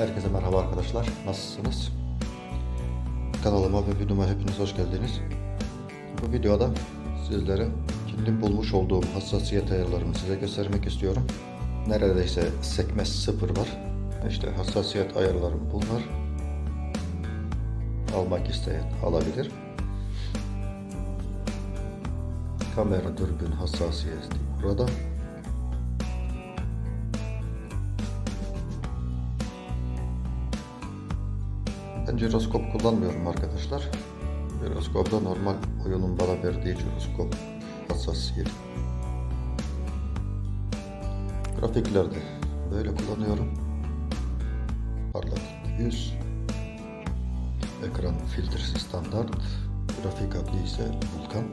Herkese merhaba arkadaşlar. Nasılsınız? Kanalıma ve videoma hepiniz hoş geldiniz. Bu videoda sizlere kendim bulmuş olduğum hassasiyet ayarlarını size göstermek istiyorum. Neredeyse sekme sıfır var. İşte hassasiyet ayarlarım bunlar. Almak isteyen alabilir. Kamera dürbün hassasiyeti burada. Jiroskop kullanmıyorum arkadaşlar. Jiroskopta normal oyunun bana verdiği jiroskop hassasiyeti. Grafiklerde böyle kullanıyorum. Parlaklık 100. Ekran filtresi standart. Grafik adlı ise Vulkan.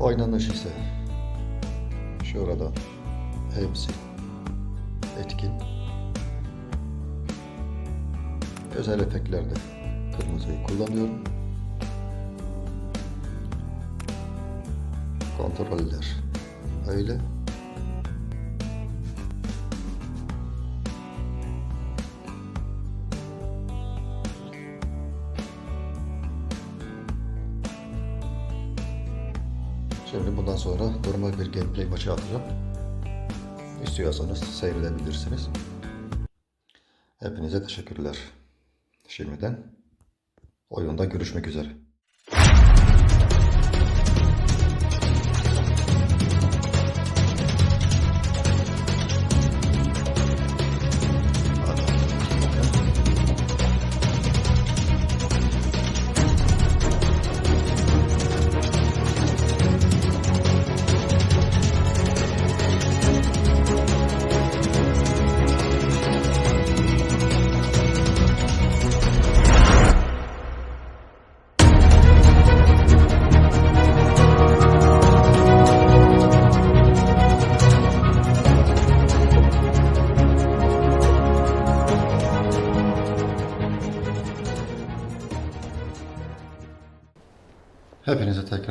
Oynanış ise şurada hepsi etkin. Özel efektlerde kırmızıyı kullanıyorum. Kontroller öyle. Şimdi bundan sonra normal bir gameplay maçı atacağım. İstiyorsanız seyredebilirsiniz. Hepinize teşekkürler. Şimdiden oyunda görüşmek üzere.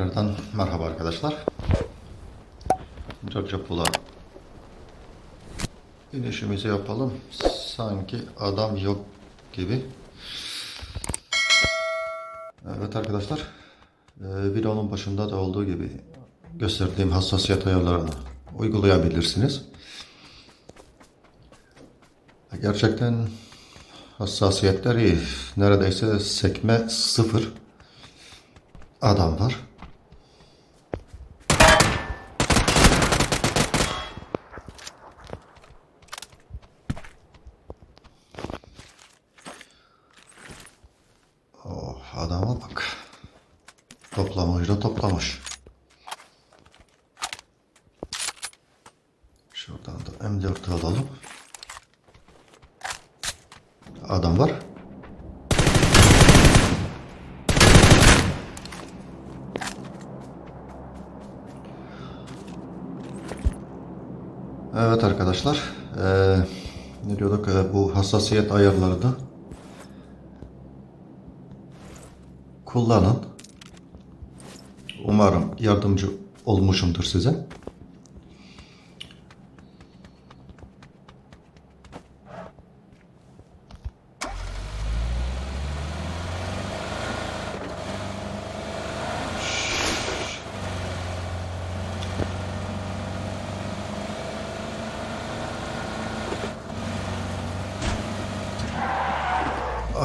Tekrardan merhaba arkadaşlar. Cacapula inişimizi yapalım. Sanki adam yok gibi. Evet arkadaşlar. e, Videonun başında da olduğu gibi gösterdiğim hassasiyet ayarlarını uygulayabilirsiniz. Gerçekten hassasiyetler iyi. Neredeyse sekme sıfır adam var. Şuradan da M4'ü alalım. Adam var. Evet arkadaşlar. eee, ne diyorduk? Eee, bu hassasiyet ayarları da kullanın. Umarım yardımcı olmuşumdur size.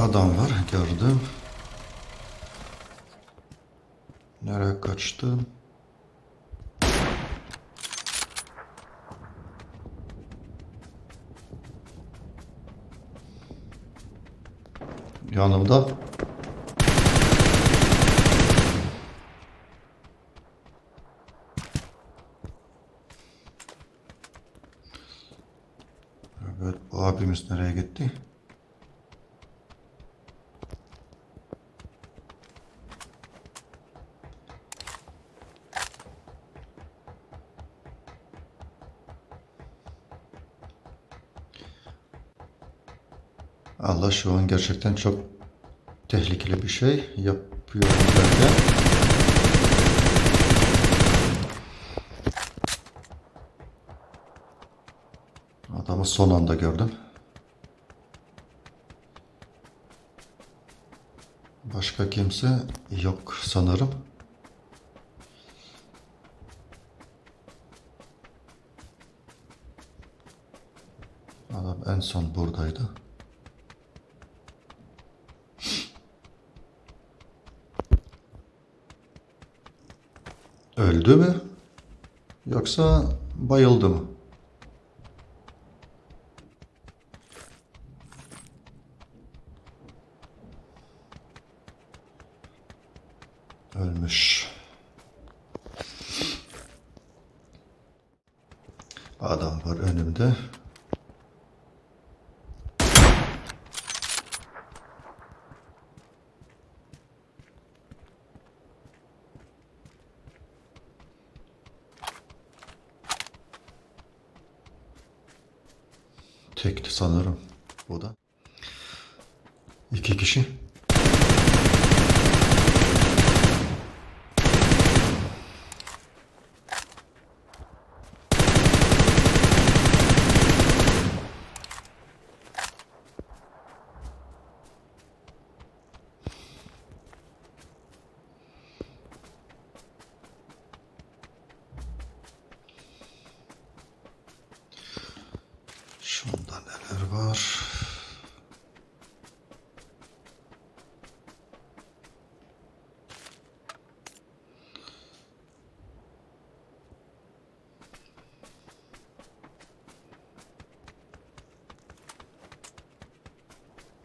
Adam var gördüm. Nereye kaçtın? Yanımda. Evet bu abimiz nereye gitti? Allah şu an gerçekten çok tehlikeli bir şey yapıyor. Adamı son anda gördüm. Başka kimse yok sanırım. Adam en son buradaydı. Öldü mü? Yoksa bayıldı mı? Ölmüş. Adam var önümde. Tekti sanırım bu da. İki kişi. Şunda neler var?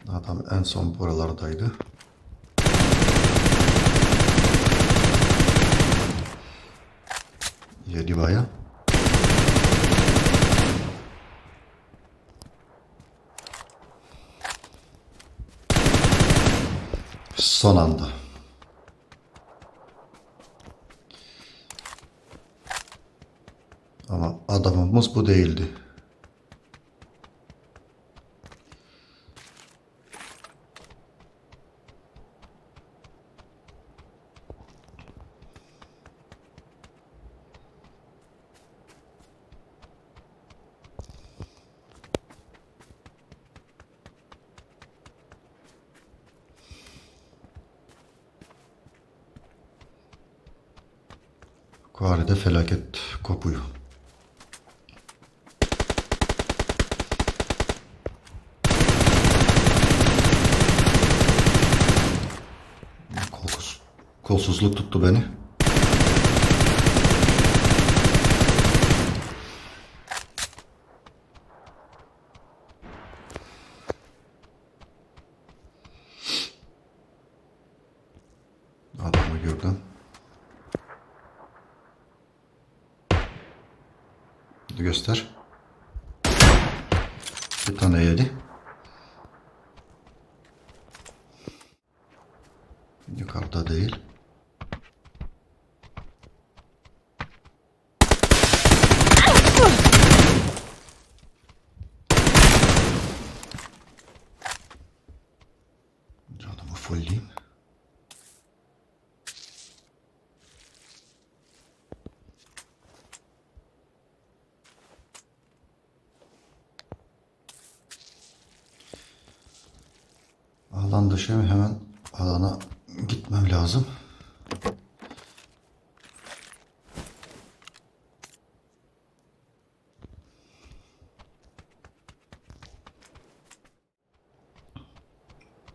Adam en son buralardaydı. Yedi baya. Son anda. Ama adamımız bu değildi. Kuari'de felaket kopuyor. Kolsuz, kolsuzluk tuttu beni. Adamı gördüm. Göster. Bir tane yedi. Yukarıda değil. Alan dışı hemen alana gitmem lazım.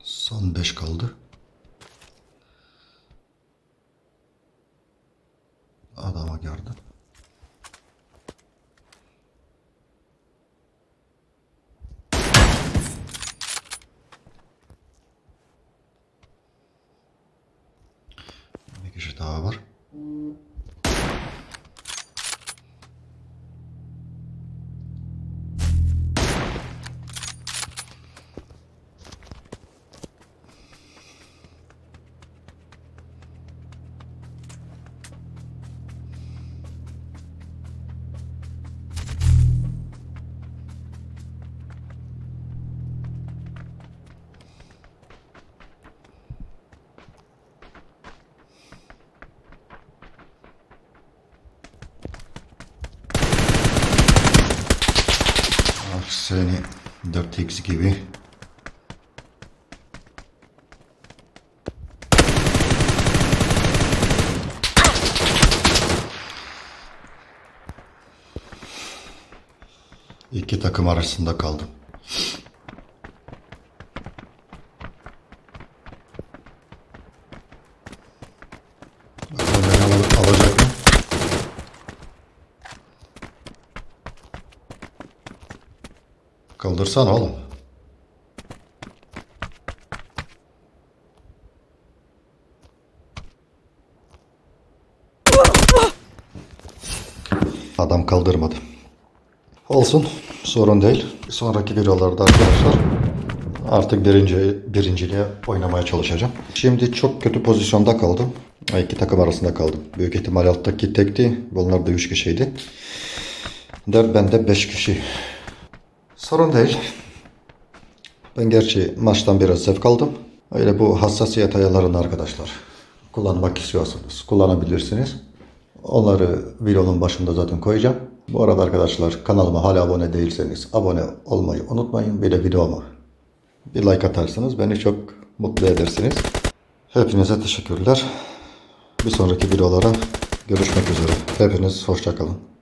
Son 5 kaldı. tane 4x gibi. İki takım arasında kaldım. Kaldırsana oğlum. Adam kaldırmadı. Olsun. Sorun değil. Sonraki videolarda arkadaşlar artık birinci, birinciliğe oynamaya çalışacağım. Şimdi çok kötü pozisyonda kaldım. İki takım arasında kaldım. Büyük ihtimal alttaki tekti. Bunlar da üç kişiydi. Der bende beş kişi. Sorun değil. Ben gerçi maçtan biraz zevk aldım. Öyle bu hassasiyet ayarlarını arkadaşlar kullanmak istiyorsanız kullanabilirsiniz. Onları videonun başında zaten koyacağım. Bu arada arkadaşlar kanalıma hala abone değilseniz abone olmayı unutmayın. Bir de videoma bir like atarsanız beni çok mutlu edersiniz. Hepinize teşekkürler. Bir sonraki videolara görüşmek üzere. Hepiniz hoşçakalın.